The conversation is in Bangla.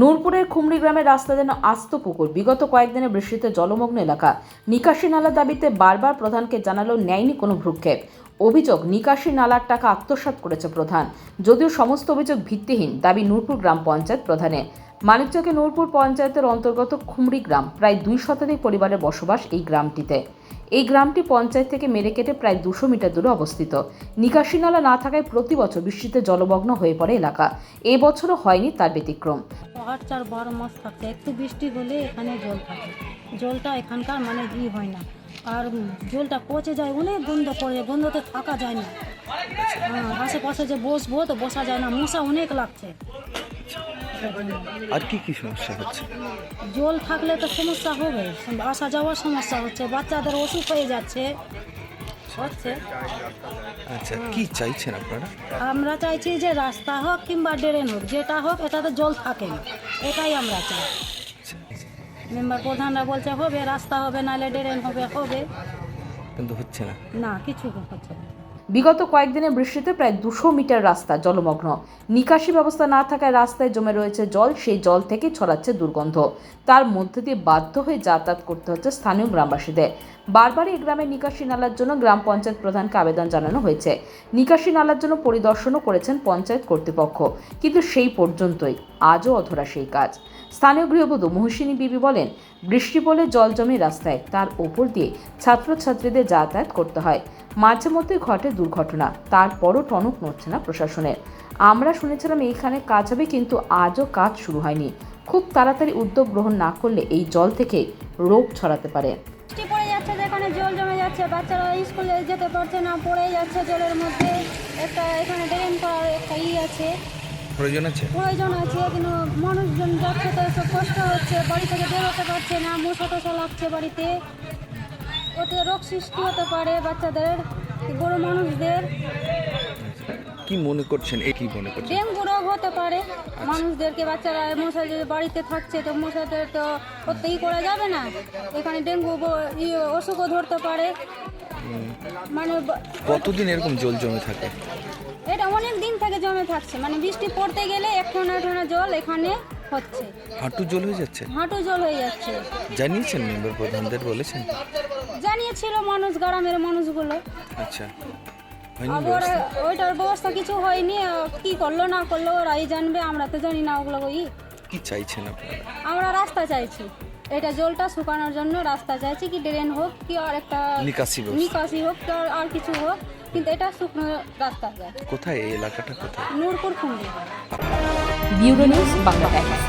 নূরপুরের খুমড়ি গ্রামের রাস্তা যেন আস্ত পুকুর। বিগত কয়েকদিনে বৃষ্টিতে জলমগ্ন এলাকা। নিকাশি নালা দাবিতে বারবার প্রধানকে জানালেও নেয়নি কোনো ভ্রুক্ষেপ। অভিযোগ, নিকাশি নালার টাকা আত্মসাৎ করেছে প্রধান। যদিও সমস্ত অভিযোগ ভিত্তিহীন, দাবি নূরপুর গ্রাম পঞ্চায়েত প্রধানে মানিকচকে নূরপুর পঞ্চায়েতের অন্তর্গত খুমড়ি গ্রাম, প্রায় দুই শতাধিক পরিবারের বসবাস এই গ্রামটিতে। এই গ্রামটি পঞ্চায়েত থেকে মেরে কেটে প্রায় দুশো মিটার দূরে অবস্থিত। নিকাশি নালা না থাকায় প্রতি বছর বৃষ্টিতে জলমগ্ন হয়ে পড়ে এলাকা। এবছরও হয়নি তার ব্যতিক্রম। পাহাড় চার বারো মাস থাকছে একটু বৃষ্টি হলে এখানে জল থাকে। জলটা এখানকার মানে ই হয় না। আর জলটা পচে যায় অনেক গন্ধ পড়ে গন্ধতে থাকা যায় না। হ্যাঁ, আশেপাশে যে বসবো তো বসা যায় না মশা অনেক লাগছে। আর কি কি সমস্যা হচ্ছে? জল থাকলে তো সমস্যা হবে আসা যাওয়ার সমস্যা হচ্ছে বাচ্চাদের ওষুধ হয়ে যাচ্ছে। হচ্ছে আচ্ছা কি চাইছেন আপনারা? আমরা চাইছি যে রাস্তা হোক কিংবা ড্রেন হোক যেটা হোক এটাতে জল থাকে না। এটাই আমরা চাই। মেম্বার প্রধানরা বলছে হবে রাস্তা হবে নাহলে ড্রেন হবে হবে। কিন্তু হচ্ছে না। না কিছু হচ্ছে না। বিগত কয়েকদিনের বৃষ্টিতে প্রায় দুশো মিটার রাস্তা জলমগ্ন। নিকাশি ব্যবস্থা না থাকায় রাস্তায় জমে রয়েছে জল, সেই জল থেকে ছড়াচ্ছে দুর্গন্ধ। তার মধ্যে দিয়ে বাধ্য হয়ে যাতায়াত করতে হচ্ছে স্থানীয় গ্রামবাসীদের। বারবার এই গ্রামের নিকাশি নালার জন্য গ্রাম পঞ্চায়েত প্রধানকে আবেদন জানানো হয়েছে। নিকাশি নালার জন্য পরিদর্শনও করেছেন পঞ্চায়েত কর্তৃপক্ষ। কিন্তু সেই পর্যন্তই। আজও অধরা সেই কাজ। স্থানীয় গৃহবধূ মহসিনী বিবি বলেন, বৃষ্টি বলে জল জমে রাস্তায়। তার ওপর দিয়ে ছাত্রছাত্রীদের যাতায়াত করতে হয়। মাঝে মধ্যে ঘটে দুর্ঘটনা। তারপরও টনক নড়ছে না প্রশাসনের আমরা শুনেছিলাম এইখানে কাজ হবে, কিন্তু আজও কাজ শুরু হয়নি। খুব তাড়াতাড়ি উদ্যোগ গ্রহণ না করলে এই জল থেকে রোগ ছড়াতে পারে। বৃষ্টি পড়ে যাচ্ছে, যেখানে জল জমে যাচ্ছে, বাচ্চারা স্কুলে যেতে পারছে না, পড়ে যাচ্ছে জলের মধ্যে। একটা এখানে ড্রেন করার একটা ই আছে। প্রয়োজন আছে? প্রয়োজন আছে কিন্তু মানুষজন যাচ্ছে তো সব কষ্ট হচ্ছে বাড়ি থেকে বেরোতে পারছে না মশা টশা লাগছে বাড়িতে। ওতে রোগ সৃষ্টি হতে পারে বাচ্চাদের বড় মানুষদের। কি মনে করছেন? এ কি মনে করছেন? ডেঙ্গু রোগ হতে পারে। মানুষদেরকে বাচ্চারা মশা যদি বাড়িতে থাকছে তো মশাদের তো করতে ই করা যাবে না। এখানে ডেঙ্গু অসুখও ধরতে পারে। মানে কতদিন এরকম জল জমে থাকে? থেকে জমে থাকছে। মানে বৃষ্টি পড়তে গেলে এক ঠোনা ঠোনা জল এখানে হচ্ছে। হাঁটু জল হয়ে যাচ্ছে? হাঁটু জল হয়ে যাচ্ছে। জানিয়েছেন মেম্বার প্রধানদের বলেছেন? জানিয়েছিল মানুষ গ্রামের মানুষগুলো। আচ্ছা। হয়নি আবার ব্যবস্থা? ওইটার ব্যবস্থা কিছু হয়নি। আহ, কি করল না করল ওরাই জানবে আমরা তো জানি না ওগুলো ই কি চাইছেন আপনারা? আমরা রাস্তা চাইছি। এটা জলটা শুকানোর জন্য রাস্তা চাইছি কি ড্রেন হোক কি আর একটা নিকাশি ব্যবস্থা। নিকাশি হোক কি আর- আর কিছু হোক। কিন্তু এটা শুকনো রাস্তা যায়। কোথায়? এই এলাকাটা কোথায়? Nurpur Khundi bureau news Bangla times.